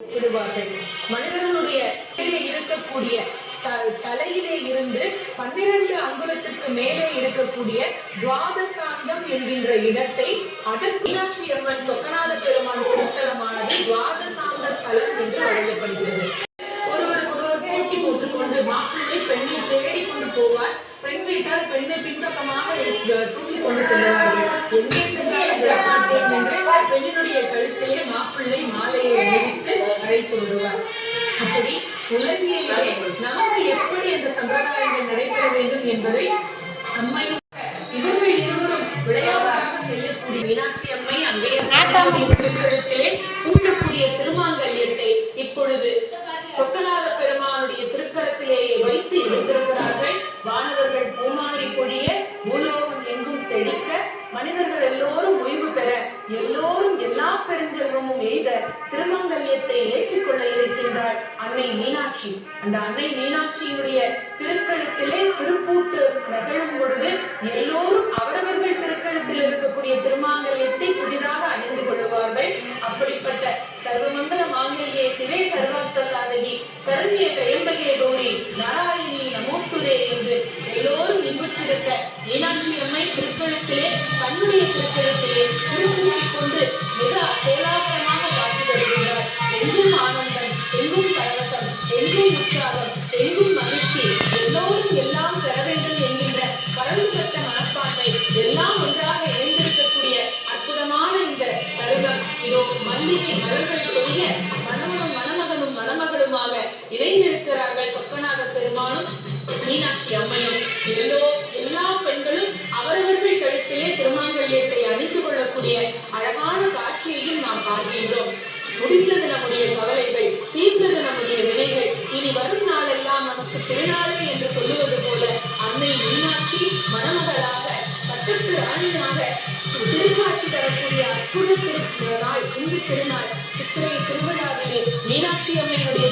விடுவார்கள். மனிதர்களுடைய இருக்கக்கூடிய தலையிலே இருந்து பன்னிரண்டு அங்குலத்திற்கு மேலே இருக்கக்கூடிய துவாதசாந்தம் என்கின்ற இடத்தை அதன் மீனாட்சி அம்மன் சொக்கநாத பெருமான் திருத்தலமானது துவாதசாந்த தலம் என்று அழைக்கப்படுகிறது. ஒருவருக்கு ஒருவர் போட்டி போட்டுக்கொண்டு மாப்பிள்ளை பெண்ணை தேடி கொண்டு போவார். பெண் வீட்டார் பெண்ணை பின்பக்கமாக தூக்கி கொண்டு செல்வார்கள். எங்கே சென்றாலும் பெண்ணினுடைய கழுத்திலே மாப்பிள்ளை மாலையை அழைத்து வருவார் அப்படி உலகிலேயே நமக்கு எப்படி அந்த சம்பிரதாயங்கள் நடைபெற வேண்டும் என்பதை அம்மையும் இவர்கள் இருவரும் விளையாட்டாக செய்யக்கூடிய மீனாட்சி அம்மை அங்கே திருக்கழுத்திலே கூட்டக்கூடிய திருமாங்கல்யத்தை இப்பொழுது சொக்கநாத பெருமானுடைய திருக்கரத்திலேயே வைத்து இருந்திருக்கிறார்கள். வானவர்கள் பூமாரி பொழிய பூலோகம் எங்கும் செழிக்க மனிதர்கள் எல்லோரும் ஓய்வு பெற எல்லோரும் எல்லா பெருஞ்செல்வமும் எய்த திருமங்கல்யத்தை ஏற்றுக்கொள்ள இருக்கின்றாள் அன்னை மீனாட்சி. அந்த அன்னை மீனாட்சியினுடைய திருக்கழுத்திலே திருப்பூட்டு நிகழும் பொழுது எல்லோரும் அவரவர்கள் திருக்கழுத்தில் இருக்கக்கூடிய திருமாங்கல்யத்தை புதிதாக அணிந்து கொள்ளுவார்கள். அப்படிப்பட்ட சர்வமங்கல மாங்கல்யே சிவே சர்வார்த்த சாதகி சரண்ய திரையம்பகே கௌரி நாராயணி நமோஸ்துதே என்று எல்லோரும் இன்புற்றிருக்க மீனாட்சி அம்மை திருக்கழுத்திலே தன்னுடைய திருக்கழுத்தில் எங்கும் உற்சாகம் எங்கும் மகிழ்ச்சி. எல்லோரும் எல்லாம் பெற வேண்டும் என்கின்ற பரந்துபட்ட மனப்பான்மை எல்லாம் ஒன்றாக இணைந்திருக்கக்கூடிய அற்புதமான இந்த தருணம் இதோ மல்லிகை மலர்கள் சொல்லிய மணவனும் மணமகனும் மணமகளுமாக இணைந்திருக்கிறார்கள் சொக்கநாத பெருமானும் மீனாட்சி அம்மையும். எல்லோ எல்லா பெண்களும் அவரவர்கள் கழுத்திலே திருமாங்கல்யத்தை அணிந்து கொள்ளக்கூடிய அழகான காட்சியையும் நாம் பார்க்கின்றோம். முடிந்தது நம்முடைய கவலைகள் திருநாளை என்று சொல்லுவது போல அன்னை மீனாட்சி மணமகளாக பட்டத்து ராணியாக திருக்காட்சி தரக்கூடிய அற்புத திரு நாள் திருநாள் சித்திரை திருவிழாவிலே மீனாட்சி அம்மையுடைய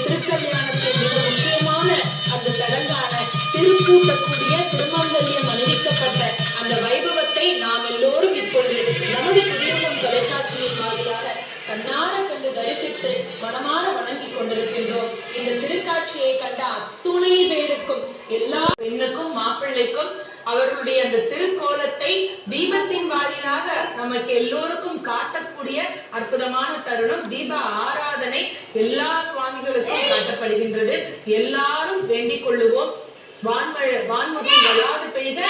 அத்துணை பேருக்கும் எல்லா பெண்ணுக்கும் மாப்பிள்ளைக்கும் அவர்களுடைய அந்த திருக்கோலத்தை தீபத்தின் வாயிலாக நமக்கு எல்லோருக்கும் காட்டக்கூடிய அற்புதமான தருணம். தீப ஆராதனை எல்லா சுவாமிகளுக்கும் காட்டப்படுகின்றது. எல்லாரும் வேண்டிக் கொள்ளுவோம். வான்மழை வான்முகி வளாது பெய்த